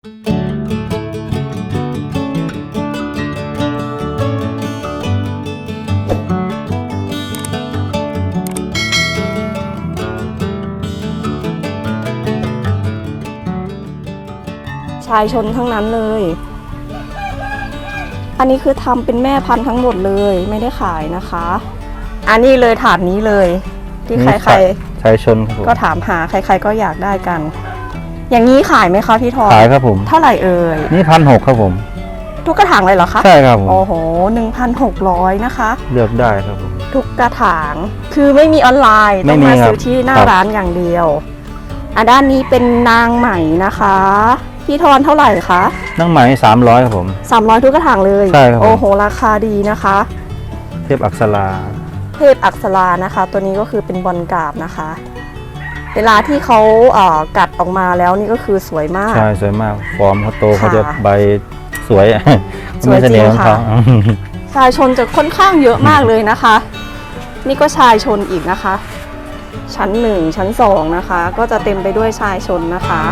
ชายชนทั้งนั้นเลย อันนี้คือทำเป็นแม่พันธุ์ทั้งหมดเลยไม่ได้ขายนะคะ อันนี้เลยถาดนี้เลย ที่ใครชายชนครับผมๆก็ถามหาใครๆก็อยากได้กัน อย่างนี้ขายไหมคะพี่ทองขายครับผม เท่าไหร่เอ่ยนี่พันหกครับผม ทุกกระถางเลยเหรอคะใช่ครับผม โอ้โหหนึ่งพันหกร้อยนะคะ เลือกได้ครับผม ทุกกระถางคือไม่มีออนไลน์ไม่ต้องมีมาครับซื้อที่หน้าครับ ร้านอย่างเดียวอะด้านนี้เป็นนางไหมนะคะ พี่ทอนเท่าไหร่คะนั่งไหมสามร้อยครับผม300ทุกกระถางเลยใช่ครับผม โอ้โหราคาดีนะคะ เทพอักษรา เทพอักษรานะคะ ตัวนี้ก็คือเป็นบอลกราบนะคะ เวลาที่เขาเอ่อกัดออกมาแล้วนี่ก็คือสวยมาก ใช่สวยมาก ฟอร์มเขาโตค่ะเขาจะใบสวยสวยไม่เสน่ห์ของจริงเขาค่ะ ชายชนจะค่อนข้างเยอะมากเลยนะคะ นี่ก็ชายชนอีกนะคะ ชั้นหนึ่งชั้นสองนะคะ ก็จะเต็มไปด้วยชายชนนะคะ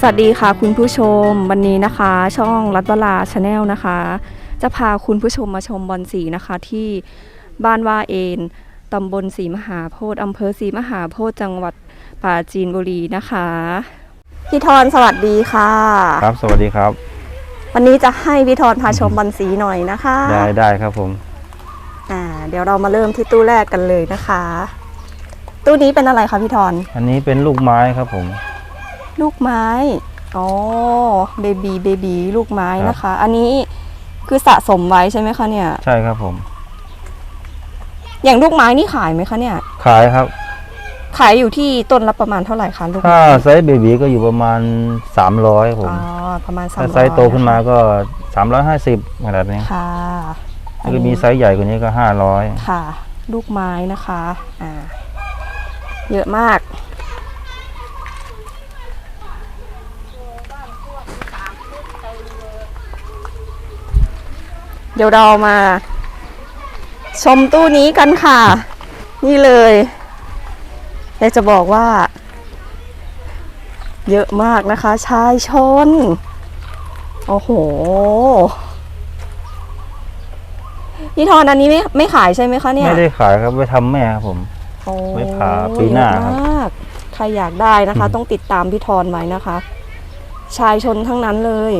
สวัสดีค่ะคุณผู้ชมวันนี้นะคะ ช่องรัตวลาชาแนลนะคะ จะพาคุณผู้ชมมาชมบอลสีนะคะที่บ้านว่าเอนตำบลศรีมหาโพธิ์อำเภอศรีมหาโพธิ์จังหวัดปราจีนบุรีนะคะพี่ทอนสวัสดีค่ะ ครับ สวัสดีครับ วันนี้จะให้พี่ทอนพาชมบอลสีหน่อยนะคะได้ได้ครับผมอ่าเดี๋ยวเรามาเริ่มที่ตู้แรกกันเลยนะคะ ตู้นี้เป็นอะไรคะพี่ทอนอันนี้เป็นลูกไม้ครับผม ลูกไม้อ๋อเบบีเบบีลูกไม้ครับนะคะ อันนี้คือสะสมไว้ใช่ไหมคะเนี่ย ใช่ครับผม อย่างลูกไม้นี่ขายไหมคะเนี่ย ขายครับ ขายอยู่ที่ต้นละประมาณเท่าไหร่คะลูกถ้าไม้ไซส์เบบีก็อยู่ประมาณ 300ครับผมอ๋อประมาณสามถ้าไซส์โตขึ้นมาก็ 350ขนาดนี้ค่ะแล้วก็มีไซส์ใหญ่กว่านี้ก็ 500 ค่ะ ลูกไม้นะคะ อ่า เยอะมาก เดี๋ยวเรามา ชมตู้นี้กันค่ะ นี่เลยอยากจะบอกว่า เยอะมากนะคะ ชายชน โอ้โหพี่ทอนอันนี้ไม่ไม่ขายใช่ไหมคะเนี่ย ไม่ได้ขายครับไว้ทำแม่ครับผม โอ้ไว้ผ่าปีหน้าครับเยอะมากใครอยากได้นะคะ ต้องติดตามพี่ทอนไว้นะคะ ชายชนทั้งนั้นเลย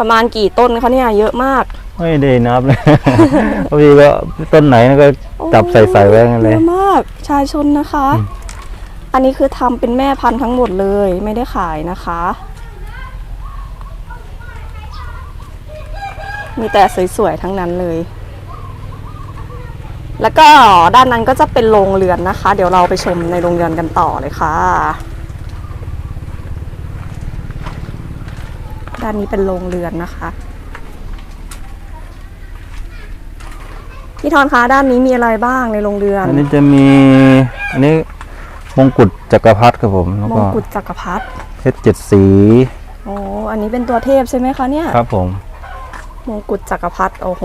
ประมาณกี่ต้นคะเนี่ยเยอะมาก ไม่ได้นับเลยพอดีก็ต้นไหนก็จับใส่ใส่ไว้กันเลยเยอะมากชายชนนะคะอืมอันนี้คือทำเป็นแม่พันธุ์ทั้งหมดเลยไม่ได้ขายนะคะ มีแต่สวยๆทั้งนั้นเลย แล้วก็ด้านนั้นก็จะเป็นโรงเรือนนะคะ เดี๋ยวเราไปชมในโรงเรือนกันต่อเลยค่ะ ด้านนี้เป็นโรงเรือนนะคะพี่ทอนคะด้านนี้มีอะไรบ้างในโรงเรือนอันนี้จะมีอันนี้มงกุฎจักรพรรดิครับผมแล้วมก็งกุฎจักรพรรดิเพชรเจ็ดสีโอ้อันนี้เป็นตัวเทพใช่ไหมคะเนี่ยครับผมมงกุฎจักรพรรดิโอ้โห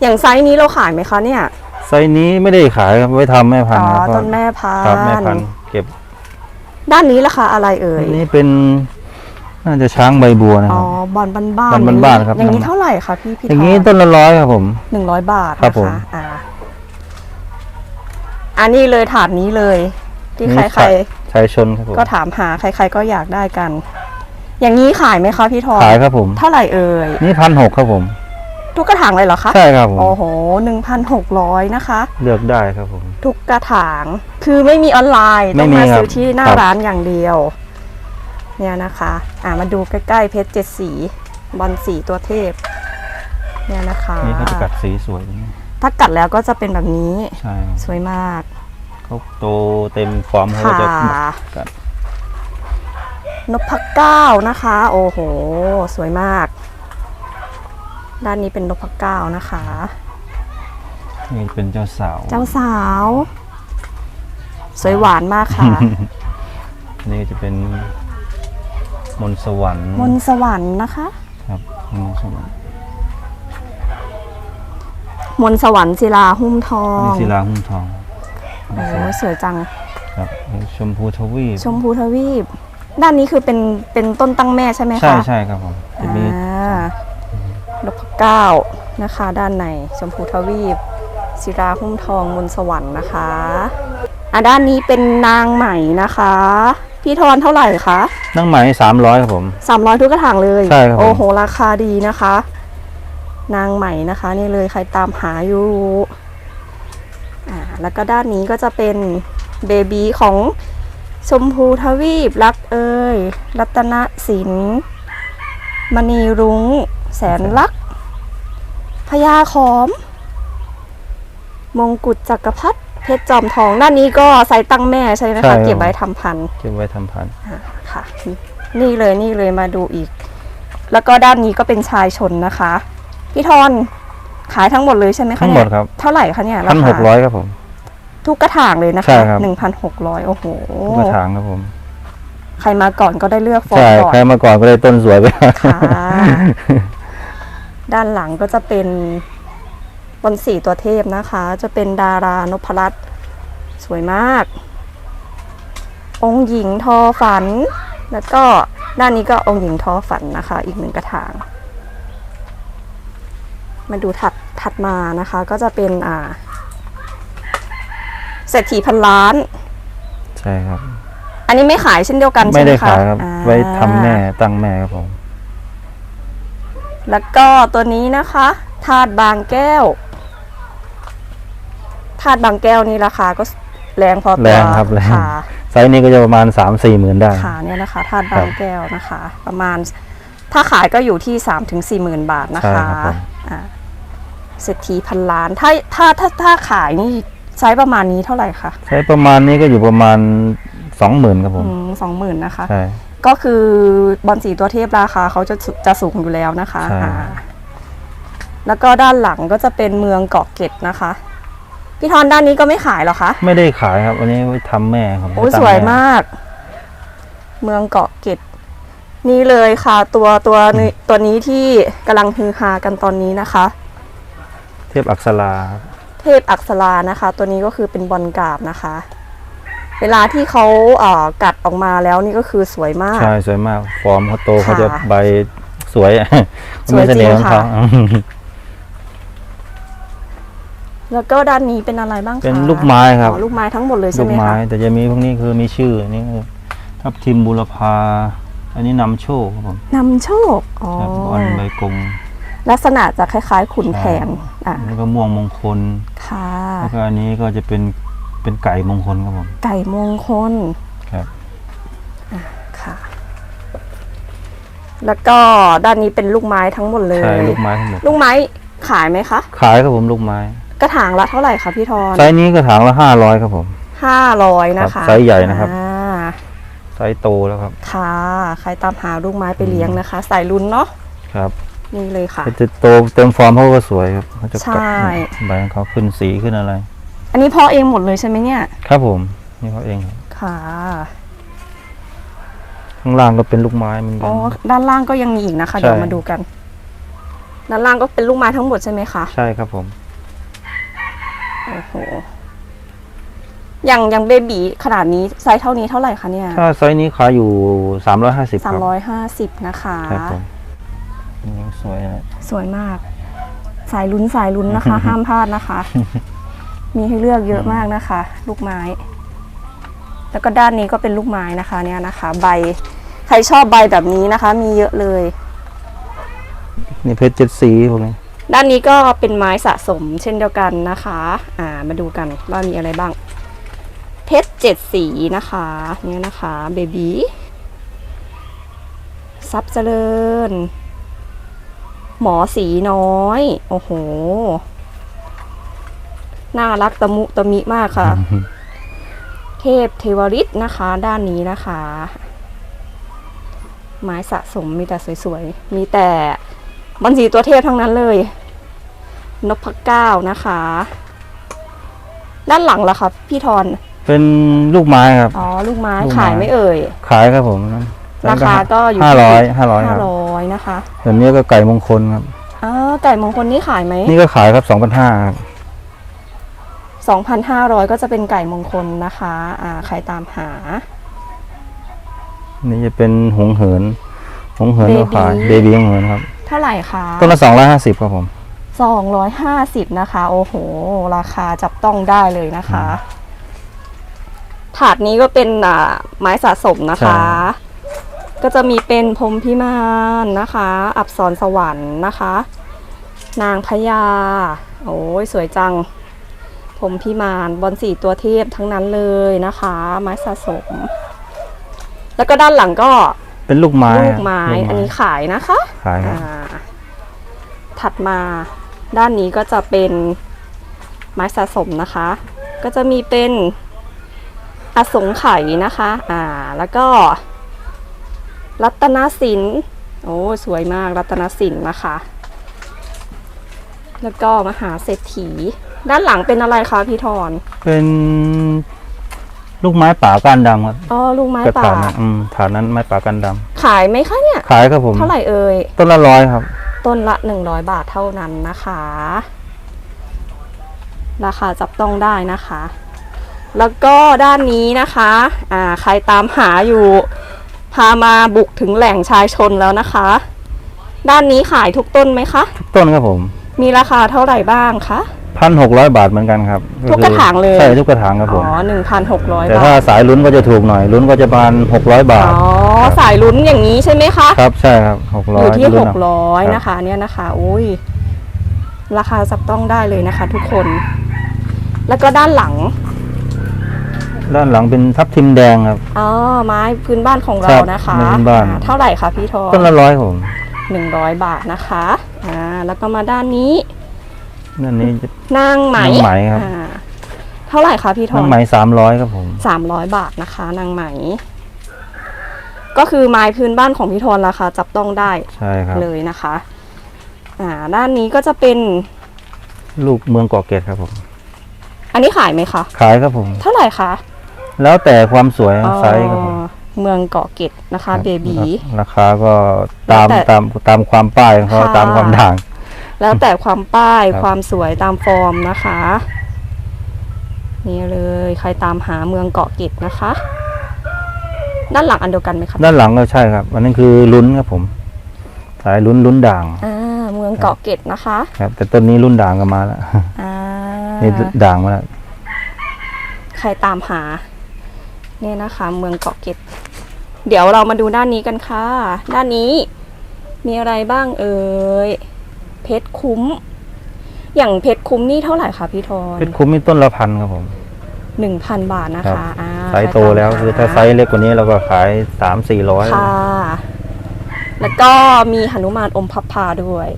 อย่างไซส์นี้เราขายไหมคะเนี่ย ไซส์นี้ไม่ได้ขายครับไว้ทำแม่พันอ๋อธุ์ครับต้นแม่พันครับแม่พันธุ์ธุ์เก็บ ด้านนี้ราคาอะไรเอ่ยอันนี้เป็น น่าจะช้างใบบัวนะคอ๋อรับ บอลบ้านบ้าบอลบ้านๆครับ อย่างนี้เท่าไหร่คะพี่พี่อย่างนี้ต้นละร้อยครับผม หนึ่งร้อยบาทครับนะผม คะอ่าอันนี้เลยถาดนี้เลย ที่นี่ใครชายชนครับผมๆก็ถามหาใคร ๆ ก็อยากได้กัน อย่างนี้ขายไหมคะพี่ทองขายครับผม เท่าไหร่เอ่ยนี่พันหกครับผม ทุกกระถางเลยเหรอคะใช่ครับผม โอ้โหหนึ่งพันหกร้อยนะคะ เลือกได้ครับผม ทุกกระถาง คือไม่มีออนไลน์ ไม่ต้องมีมาครับซื้อที่หน้าครับ ร้านอย่างเดียว เนี่ยนะคะ อ่ามาดูใกล้ๆเพชรเจ็ดสีบอลสีตัวเทพ เนี่ยนะคะนี่เขาจะกัดสีสวยอย่างนี้ถ้ากัดแล้วก็จะเป็นแบบนี้ใช่สวยมากเขาโตเต็มฟอร์มเขาก็ค่ะจะกัดนพเก้านะคะ โอ้โห สวยมาก ด้านนี้เป็นนพเก้านะคะนี่เป็นเจ้าสาว เจ้าสาว สวยหวานมากค่ะ นี่จะเป็น มนต์สวรรค์มนต์สวรรค์นะคะ ครับอืมสมัยมนต์สวรรค์ศิลาหุ้มทอนี่งศิลาหุ้มทองโอ้สวยจัง ครับชมพูทวีปชมพูทวีป ด้านนี้คือเป็นเป็นต้นตั้งแม่ใช่ไหมคะใช่ใช่ครับผมจะมีอ่านพเก้านะคะ ด้านในชมพูทวีป ศิลาหุ้มทองมนต์สวรรค์นะคะอะด้านนี้เป็นนางไหมนะคะ พี่ทอนเท่าไหร่คะนั่งไหมสามร้อยครับผม สามร้อยทุกกระถางเลยใช่ครับผม โอ้โห ราคาดีนะคะ นางใหม่นะคะ นี่เลยใครตามหาอยู่อ่าแล้วก็ด้านนี้ก็จะเป็นเบบีของชมพูทวีปรักเอ่ยรัตนสินมณีรุง้ง แสนลักษณ์พญาขอม มงกุฎจักรพรรดิ เพชรจอมทองด้านนี้ก็ใส่ตั้งแม่ใช่ไหมใช่ครัคะบ เก็บไว้ทำพันธุ์เก็บไว้ทำพันธุ์ค่ะ นี่เลยนี่เลยมาดูอีก แล้วก็ด้านนี้ก็เป็นชายชนนะคะพี่ทอนขายทั้งหมดเลยใช่ไหมคะทั้งหมดเนี่ยครับเท่าไหร่คะเนี่ยราพันหคากร้อยครับผม ทุกกระถางเลยนะใช่คะครับ หนึ่งพันหกร้อยโอ้โหทุกกระถางครับผมใครมาก่อนก็ได้เลือกฟอร์ใช่ก่อน ใครมาก่อนก็ได้ต้นสวยไปค่ะ ด้านหลังก็จะเป็น บนสีตัวเทพนะคะ จะเป็นดารานพรัตน์สวยมาก องค์หญิงทอฝัน แล้วก็ด้านนี้ก็องค์หญิงทอฝันนะคะ อีกหนึ่งกระถาง มาดูถัดถัดมานะคะ ก็จะเป็นอ่าเศรษฐีพันล้าน ใช่ครับ อันนี้ไม่ขายเช่นเดียวกันใช่ไม่ไหมได้คะขายครับ อ่าไว้ทำแม่ตั้งแม่ครับผมแล้วก็ตัวนี้นะคะถาดบางแก้ว ถาดบางแก้วนี่ราคาก็แรงพอตัวแรงครับแรงค่ะไซส์นี้ก็จะประมาณสามสี่หมื่นได้ค่ะเนี่ยนะคะถาดครับาบงแก้วนะคะ ประมาณถ้าขายก็อยู่ที่3ามถึงสี่หมื่นบาทนะใช่คะครับผมอ่าเศรษฐีพันล้านถ้าถ้าถ้าถ้าขายนี่ไซส์ประมาณนี้เท่าไหร่คะใช้ประมาณนี้ก็อยู่ประมาณสองหมื่นครับผมสองหมื่นนะคะใช่ก็คือบอลสีตัวเทพราคาเขาจะสุจะสูงอยู่แล้วนะคะใช่อ่าแล้วก็ด้านหลังก็จะเป็นเมืองเกาะเกร็ดนะคะ พี่ทอนด้านนี้ก็ไม่ขายเหรอคะไม่ได้ขายครับ อันนี้ไว้ทำแม่ครับโอ้ยไตั้งสวยแมาก เมืองเกาะเกร็ดนี่เลยค่ะ ตัวตัวนี้ตัวนี้ที่กำลังฮือฮากันตอนนี้นะคะ เทพอักษราครับเทพอักษรานะคะ ตัวนี้ก็คือเป็นบอลกราบนะคะ เวลาที่เขาเอ่อกัดออกมาแล้วนี่ก็คือสวยมาก ใช่สวยมาก ฟอร์มเขาโตค่ะเขาจะใบสวยสวยจริงมีเสน่ห์ของเขาค่ะ แล้วก็ด้านนี้เป็นอะไรบ้างคะเป็นลูกไม้ครับอ๋อลูกไม้ทั้งหมดเลยใช่ลูไหกมไม้ คะแต่จะมีพวกนี้คือมีชื่อนี่คือทับทิมบุรพา อันนี้นำโชคครับผมนำโชคอ๋อครับบอลใบกงลักษณะจะคล้ายๆ ขุนแผนอะแล้วก็ม่วงมงคล ค่ะ แล้วก็อันนี้ก็จะเป็นเป็นไก่มงคลครับผมไก่มงคลครับ ค่ะ แล้วก็ด้านนี้เป็นลูกไม้ทั้งหมดเลย ใช่ลูกไม้ทั้งหมดลูกไม้ขายไหมคะ ขายครับผมลูกไม้ กระถางละเท่าไหร่คะพี่ทอนไซส์นี้กระถางละห้าร้อยครับผมห้าร้อยนะครัคะบไซส์ใหญ่นะครับอ่าไซส์โตแล้วครับ ค่ะใครตามหาลูกไม้ไปเลี้ยงนะคะใส่ลุ้นเนาะครับนี่เลยค่ะก็จะโตเต็มฟอร์มเขาก็สวยครับเขาจะกัดใช่ใบของเขาขึ้นสีขึ้นอะไร อันนี้เพอเองหมดเลยใช่ไหมเนี่ย ครับผมนี่เขาเองครับค่ะข้างล่างก็เป็นลูกไม้เหมือนกัอ๋นอด้านล่างก็ยังมีอีกนะคะใช่เดี๋ยวมาดูกัน ด้านล่างก็เป็นลูกไม้ทั้งหมดใช่ไหมคะใช่ครับผม โอ้โห อย่างอย่างเบบีขนาดนี้ไซส์เท่านี้เท่าไหร่คะเนี่ยถ้าไซส์นี้ขายอยู่สามร้อยห้าสิบคสามรับร้อยห้าสิบนะคะ ครับผมนี่สวยนะ สวยมาก สายลุ้นสายลุ้นนะคะ ห้ามพลาดนะคะ มีให้เลือกเยอะมากนะคะ ลูกไม้ แล้วก็ด้านนี้ก็เป็นลูกไม้นะคะ เนี่ยนะคะ ใบ ใครชอบใบแบบนี้นะคะ มีเยอะเลย นี่เพชรเจ็ดสีพวกนี้ ด้านนี้ก็เป็นไม้สะสมเช่นเดียวกันนะคะ อ่า มาดูกันว่ามีอะไรบ้าง เพชรเจ็ดสีนะคะ เนี่ยนะคะเบบีซับเจริญ หมอสีน้อย โอ้โห น่ารักตะมุตะมิมากค่ะ เทพเทวริตนะคะ ด้านนี้นะคะ ไม้สะสมมีแต่สวยๆ มีแต่บัญชีตัวเทพทั้งนั้นเลย นพเก้านะคะ ด้านหลังล่ะคะพี่ทอนเป็นลูกไม้ครับ อ๋อ ลูกไม้ลูกไม้ ขายไม่เอ่ย ขายครับผมราคาก็อยู่ห้าร้อยที่ห้าร้อยคห้ารับร้อยร้อยนะคะแบบนี้ก็ไก่มงคลครับอ๋อไก่มงคลนี่ขายไหมนี่ก็ขายครับสองพันห้าครับ สองพันห้าร้อยก็จะเป็นไก่มงคลนะคะอ่าใครตามหา นี่จะเป็นหงเหิน หงเหินก็ขาย Baby เบบีหงเหินครับ เท่าไหร่คะต้นละสองร้อยห้าสิบครับผม สองร้อยห้าสิบนะคะ โอ้โห ราคาจับต้องได้เลยนะคะ ถาดนี้ก็เป็นอ่าไม้สะสมนะคะ ก็จะมีเป็นพรหมพิมานนะคะ อับสรสวรรค์นะคะ นางพญา โอ้ยสวยจังพรหมพิมานบอลสีตัวเทพทั้งนั้นเลยนะคะ ไม้สะสม แล้วก็ด้านหลังก็เป็นลูกไม้ ลูคกรับไม้ อันนี้ขายนะคะ ขายครับอ่าถัดมา ด้านนี้ก็จะเป็นไม้สะสมนะคะ ก็จะมีเป็นอสงไขยนะคะอ่าแล้วก็รัตนศิลป์โอ้สวยมากรัตนศิลป์นะคะ แล้วก็มหาเศรษฐี ด้านหลังเป็นอะไรคะพี่ทอนเป็นลูกไม้ป่าก้านดำครับอ๋อลูกไม้กระป่าถางนั้นอืมฐานนั้นไม้ป่าก้านดขายไหมคะเนี่ยำขายครับผมเท่าไหร่เอ่ยต้นละร้อยครับ ต้นละ 100 บาทเท่านั้นนะคะ ราคาจับต้องได้นะคะ แล้วก็ด้านนี้นะคะอ่าใครตามหาอยู่ พามาบุกถึงแหล่งชายชนแล้วนะคะ ด้านนี้ขายทุกต้นไหมคะ ทุกต้นครับผม มีราคาเท่าไหร่บ้างคะพันหกร้อยบาทเหมือนกันครับทุกกระถางเลยใช่ทุกกระถางครับผอ๋มอ1,600แต่บาถ้าทสายลุ้นก็จะถูกหน่อยลุ้นก็จะประมาณหกร้อยบาทอ๋อ สายลุ้นอย่างนี้ใช่ไหมคะ ครับใช่ครับหกร้ออยยู่ที่ลุ้นเอา600นะคะ เนี่ยนะคะอุ้ยราคาจับต้องได้เลยนะคะ ทุกคน แล้วก็ด้านหลังด้านหลังเป็นทับทิมแดงครับ อ๋อไม้พื้นบ้านของครัเราบนะคะไม้พื้นบ้าน อ่เท่าไหร่คะพี่ทอต้นละร้อยครับผมหนึ่งร้อยบาทนะคะอ่าแล้วก็มาด้านนี้นั่นนี้จะ นางไหมนางไหมครับ อ่าเท่าไหร่คะพี่ทอน้ำไหมสามร้อยครับผม สามร้อยบาทนะคะนางไหม ก็คือไม้พื้นบ้านของพี่ทอนราคาจับต้องได้ใช่ครับ เลยนะคะอ่าด้านนี้ก็จะเป็น ลูกเมืองเกาะเกร็ดครับผม อันนี้ขายไหมคะขายครับผม เท่าไหร่คะแล้วแต่ความสวยอ๋อไซส์ครับผมเมืองเกาะเกร็ดนะคะเบบีราคาก็ตามแล้วแต่ตามตามความป้ายของเขาค่ะตามความด่าง แล้วแต่ความป้ายครับความสวยตามฟอร์มนะคะ นี่เลยใครตามหาเมืองเกาะเกร็ดนะคะ ด้านหลังอันเดียวกันไหมคะด้านหลังก็ใช่ครับ อันนั้นคือลุ้นครับผม สายลุ้นลุ้นด่างอ่าเมืองเกาะเกร็ดนะคะ ครับ แต่ต้นนี้รุ่นด่างก็มาแล้วอ่านี่ด่างมาแล้วใครตามหา เนี่ยนะคะ เมืองเกาะเกร็ดเดี๋ยวเรามาดูด้านนี้กันค่ะ ด้านนี้ มีอะไรบ้างเอ่ยเพชรคุ้ม อย่างเพชรคุ้มนี่เท่าไหร่คะพี่ทอนเพชรคุ้มนี่ต้นละพันครับผมหนึ่งพันบาทนะครัคะบอ่า ไซส์โตแล้วคือถ้าไซส์เล็กกว่านี้เราก็ขายสามสี่ร้อยค่ะ แล้วก็มีหนุมานอมพับพาด้วย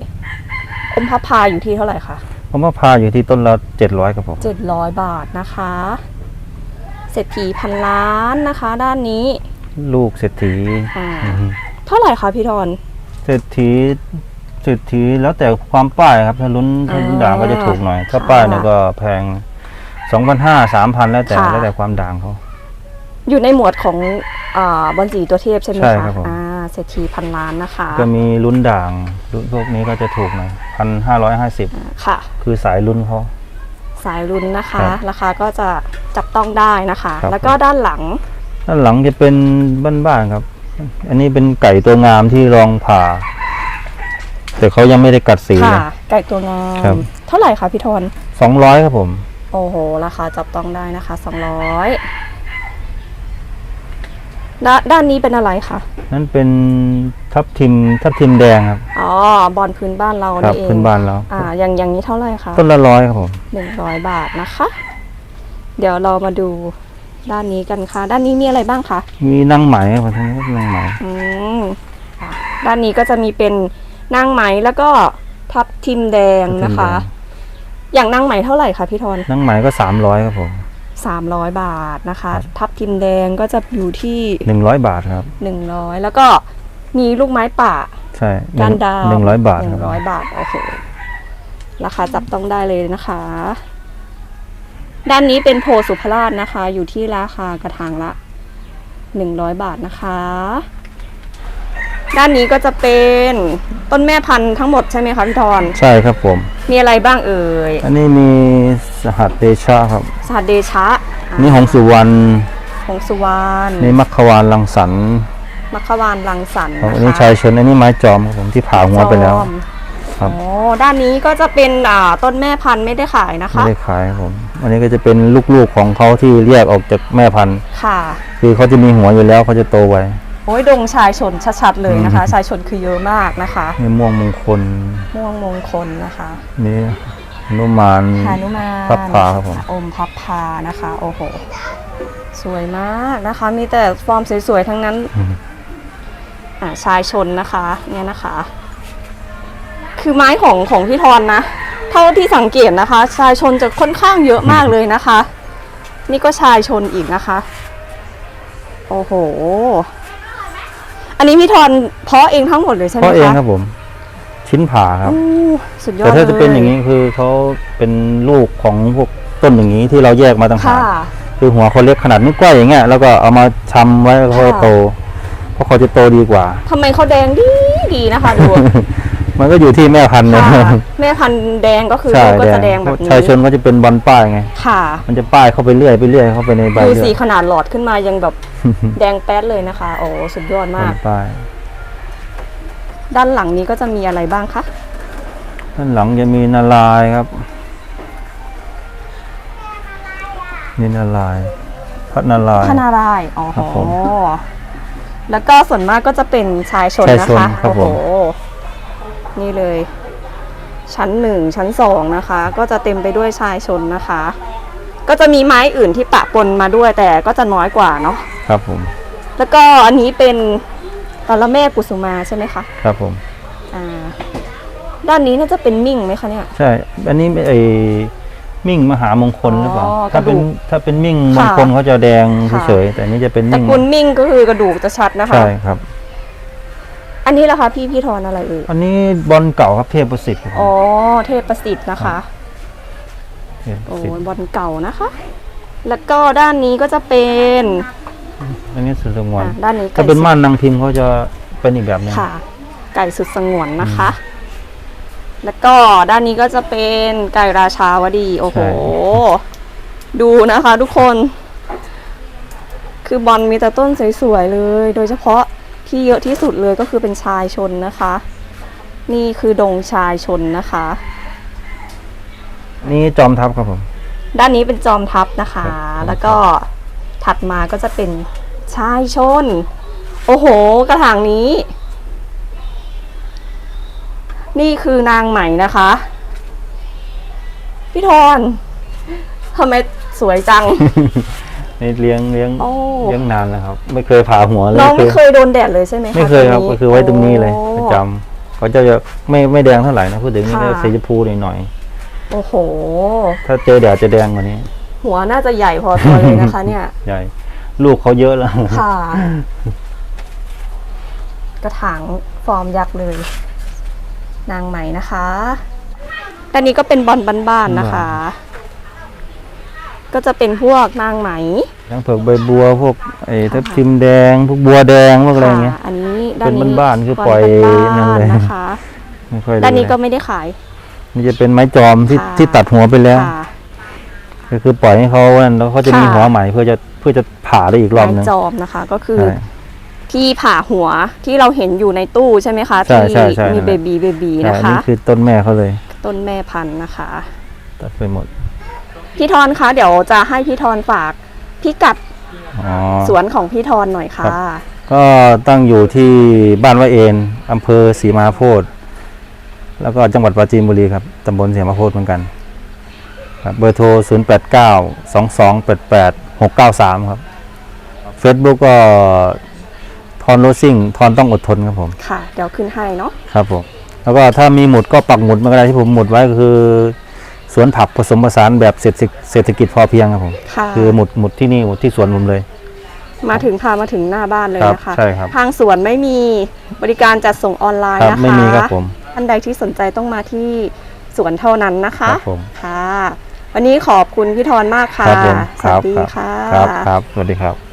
อมพับพาอยู่ที่เท่าไหร่คะผมว่าพาอยู่ที่ต้นละเจ็ดร้อยครับผมเจ็ดร้อยบาทนะคะเศรษฐีพันล้านนะคะ ด้านนี้ ลูกเศรษฐีอ่าอือฮึเท่าไหร่คะพี่ทอน เศรษฐีเศรษฐีแล้วแต่ความป้ายครับถ้าลุ้นถ้าลุ้นด่างก็จะถูกหน่อย ถ้าค่ะป้ายเนี่ยก็แพงสองพันห้าสามพันแล้วแต่ค่ะ แล้วแต่ความด่างเขา อยู่ในหมวดของอ่าบอลสีตัวเทพใช่ไหมใช่คะครับผม อ่าเศรษฐีพันล้านนะคะก็มีลุ้นด่างลุ้นพวกนี้ก็จะถูกหน่อยพันห้าร้อยห้าสิบค่ะ คือสายลุ้นเขา สายรุนนะคะ ครับราคาก็จะจับต้องได้นะคะ ครับ แล้วก็ด้านหลังด้านหลังจะเป็นบ้านๆครับ อันนี้เป็นไก่ตัวงามที่ลองผ่า แต่เขายังไม่ได้กัดสีค่ะไก่ตัวงาครับ มเท่าไหร่คะพี่ทอนสองร้อยครับผม โอ้โห ราคาจับต้องได้นะคะสองร้อย ด้านด้านนี้เป็นอะไรคะนั่นเป็นทับทิมทับทิมแดงครับ อ๋อบอลพื้นบ้านเราครันี่เองพื้นบ้านเรา อ่า อย่างอย่างนี้เท่าไหร่คะต้นละร้อยครับผม หนึ่งร้อยบาทนะคะ เดี๋ยวเรามาดูด้านนี้กันค่ะ ด้านนี้มีอะไรบ้างคะ มีนางไหมครับทั้งนี้ก็เป็นนางไหมอืมค่ะด้านนี้ก็จะมีเป็นนางไหมแล้วก็ทับทิมแดงนะคะ อย่างนางไหมเท่าไหร่คะพี่ทอนนางไหมก็สามร้อยครับผม สามร้อยบาทนะคะครับทับทิมแดงก็จะอยู่ที่หนึ่งร้อยบาทครับหนึ่งร้อยแล้วก็มีลูกไม้ป่าใช่การดาวหนึ่งร้อยบาทหคนึ่รับงร้อยบาทโอเคราคาจับต้องได้เลยนะคะ ด้านนี้เป็นโพสุภราชนะคะ อยู่ที่ราคากระถางละหนึ่งร้อยบาทนะคะ ด้านนี้ก็จะเป็นต้นแม่พันธุ์ทั้งหมดใช่ไหมคะพี่ทอนใช่ครับผม มีอะไรบ้างเอ่ย อันนี้มีสหัสเดชะครับ สหัสเดชะอะนี่หงสุวรรณหงสุวรรณนี่มัคควานลังสรรค์มัคควานรังสรรค์ครับนะอันนี้คะชายชนอันนี้ไม้จอมครับผมที่ผ่าหัวไปแล้ว จอมครับ อ๋อด้านนี้ก็จะเป็นอ่าต้นแม่พันธุ์ไม่ได้ขายนะไม่คะ ได้ขายครับผม อันนี้ก็จะเป็นลูกๆของเขาที่แยกออกจากแม่พันธุ์ ค่ะ คือเขาจะมีหัวอยู่แล้วเขาจะโตไว โอ้ยดงชายชนชัดๆเลยนะคะ ชายชนคือเยอะมากนะคะนี่ม่วงมงคล ม่วงมงคลนะคะนี่หนุมานหานุมานพับพาครับผมอมพับพานะคะ โอ้โห สวยมากนะคะ มีแต่ฟอร์มสวยๆทั้งนั้นอืมอ่าชายชนนะคะ เนี่ยนะคะ คือไม้ของของพี่ทอนนะเท่าที่สังเกตนะคะ ชายชนจะค่อนข้างเยอะมากเลยนะคะ นี่ก็ชายชนอีกนะคะ โอ้โห อันนี้พี่ทอนเพาะเองทั้งหมดเลยใช่ไหมเพคะราะเองครับผม ชิ้นผ่าครับ อู้สุดยอดแต่ถ้าจะเป็นลอย่างนี้คือเขาเป็นลูกของพวกต้นอย่างนี้ที่เราแยกมาต่างหาค่ะ กคือหัวเขาเล็กขนาดนิ้วก้อยอย่างเงี้ยแล้วก็เอามาชำไว้แล้วเขาก็ค่ะ โต เพราะเขาจะโตดีกว่า ทำไมเขาแดงดีดีนะคะดูมันก็อยู่ที่แม่พันธุ์นะค่ะแม่พันธุ์แดงก็คือใช่ลูกก็แดจะแดงงแบบนี้ชายชนก็จะเป็นบอลป้ายไง ค่ะ มันจะป้ายเข้าไปเรื่อยไปเรื่อยเข้าไปในใบดูเรื่สีอยขนาดหลอดขึ้นมายังแบบ แดงแป๊ดเลยนะคะ โอ้สุดยอดบอมากลป้ายด้านหลังนี้ก็จะมีอะไรบ้างคะด้านหลังจะมีนาลายณ์ครับ นี่นาลายณ์พัดนาลายณ์พนารายณ์อ๋อครับผมแล้วก็ส่วนมากก็จะเป็นชายชนชายนะชนคะครับโอ้โหผมนี่เลย ชั้นหนึ่งชั้นสองนะคะ ก็จะเต็มไปด้วยชายชนนะคะ ก็จะมีไม้อื่นที่ปะปนมาด้วยแต่ก็จะน้อยกว่าเนาะ ครับผม แล้วก็อันนี้เป็นตาละแม่กุสุมาใช่ไหมคะครับผม อ่า ด้านนี้น่าจะเป็นมิ่งไหมคะเนี่ย ใช่ อันนี้ไอ้มิ่งมหามงคลหรือเปล่า อ๋อถ้าเป็นกระดูกถ้าเป็นมิ่งมค่ะงคลเขาจะแดงค่ะ เฉยๆแต่อันนี้จะเป็นตระมิ่งกูลมิ่งก็คือกระดูกจะชัดนะคะ ใช่ครับ อันนี้ล่ะคะพี่พี่ทอนอะไรเอ่ย อันนี้บอลเก่าครับเทพประสิทธิ์ครับอ๋อ เทพประสิทธิ์นะคะ เทพปโอ้ระสิทธิ์บอลเก่านะคะ แล้วก็ด้านนี้ก็จะเป็น อันนี้สุดสงวนอะด้านนี้ไก่ถ้าเป็นสุดม่านนางพิมพ์เขาจะเป็นอีกแบบหนึงค่ะ ไก่สุดสงวนนะคะ แล้วก็ด้านนี้ก็จะเป็นไก่ราชาวดี โอ้โห ดูนะคะทุกคน คือบอลมีแต่ต้นสวยๆเลย โดยเฉพาะที่เยอะที่สุดเลยก็คือเป็นชายชนนะคะ นี่คือดงชายชนนะคะ นี่จอมทัพครับผม ด้านนี้เป็นจอมทัพนะคะ ครับ แล้วก็ ถัดมาก็จะเป็นชายชน โอ้โห กระถางนี้ นี่คือนางใหม่นะคะ พี่ทอนทำไมสวยจัง นี่เลี้ยงเลี้ยงโอ้ เลี้ยงนานแล้วครับ ไม่เคยผ่าหัวเลยน้องไม่เคคืยโดนแดดเลยใช่ไหมคะไม่เคยครับตัวก็คือไว้ตรงนี้เลยโอ้ประจำเขาจะไม่ไม่แดงเท่าไหร่นะพูดถึงนี่ก็ค่ะสีชมพูหน่อยโอ้โห ๆถ้าเจอแดดจะแดงกว่านี้ หัวน่าจะใหญ่พอตัวเลยนะคะ เนี่ย ใหญ่ ลูกเขาเยอะแล้ว ค่ะ กระถางฟอร์มยักษ์เลย นางไหมนะคะด้านนี้ก็เป็นบอลบ้านๆนะคะ ก็จะเป็นพวกนางไหมทั้งเผือกใบบัวพวกไอ้ทับทิมแดง พวกบัวแดงพวกอะไรเงี้ยค่ะอันนี้ด้านนี้เป็นบ้านๆคือลปล่อยบ้านั่นนเลยๆนะคะไม่ค่อยด้านนี้เลยก็ไม่ได้ขายนี่จะเป็นไม้จอมที่ค่ะที่ตัดหัวไปแล้วค่ะ ก็คือปล่อยให้เขานั่นแล้วเขาจะมีค่ะ หัวใหม่เพื่อจะเพื่อจะผ่าได้อีกรอบไม้หนึง จอมนะคะ ก็คือใช่ที่ผ่าหัวที่เราเห็นอยู่ในตู้ใช่ไหมคะ ใช่ที่ใช่ใช่มีนั่นแหเบละ บีเบบีใช่นะอันคะ นี้คือต้นแม่เขาเลย ต้นแม่พันธุ์นะคะ ตัดไปหมด พี่ทอนคะ เดี๋ยวจะให้พี่ทอนฝากพิกัดอ๋อ สวนของพี่ทอนหน่อยค่ะ ครับ ก็ตั้งอยู่ที่บ้านวะเอนอำเภอศรีมหาโพธิ์แล้วก็จังหวัดปราจีนบุรีครับตำบลศรีมหาโพธิ์เหมือนกัน ครับเบอร์โทร 0 8 9 2 2 8 8 6 9 3 ครับ Facebook ก็ทอนโรซิ่งทอนต้องอดทนครับผม ค่ะ เดี๋ยวขึ้นให้เนาะ ครับผม แล้วก็ถ้ามีหมุดก็ปักหมุดมาก็ได้ที่ผมหมุดไว้ก็คือ สวนผักผสมผสานแบบเศรษฐกิจเศรษฐกิจพอเพียงครับผม ค่ะ คือหมุดหมุดที่นี่หมุดที่สวนผมเลย มาถึงพามาถึงหน้าบ้านเลยครับนะคะ ใช่ครับ ทางสวนไม่มีบริการจัดส่งออนไลน์ครับนะคะไม่มีครับผม ท่านใดที่สนใจต้องมาที่สวนเท่านั้นนะคะ ครับผม ค่ะ วันนี้ขอบคุณพี่ทอนมากค่ะ ครับผมสวัสดีค่ะ ครับครับสวัสดีครับ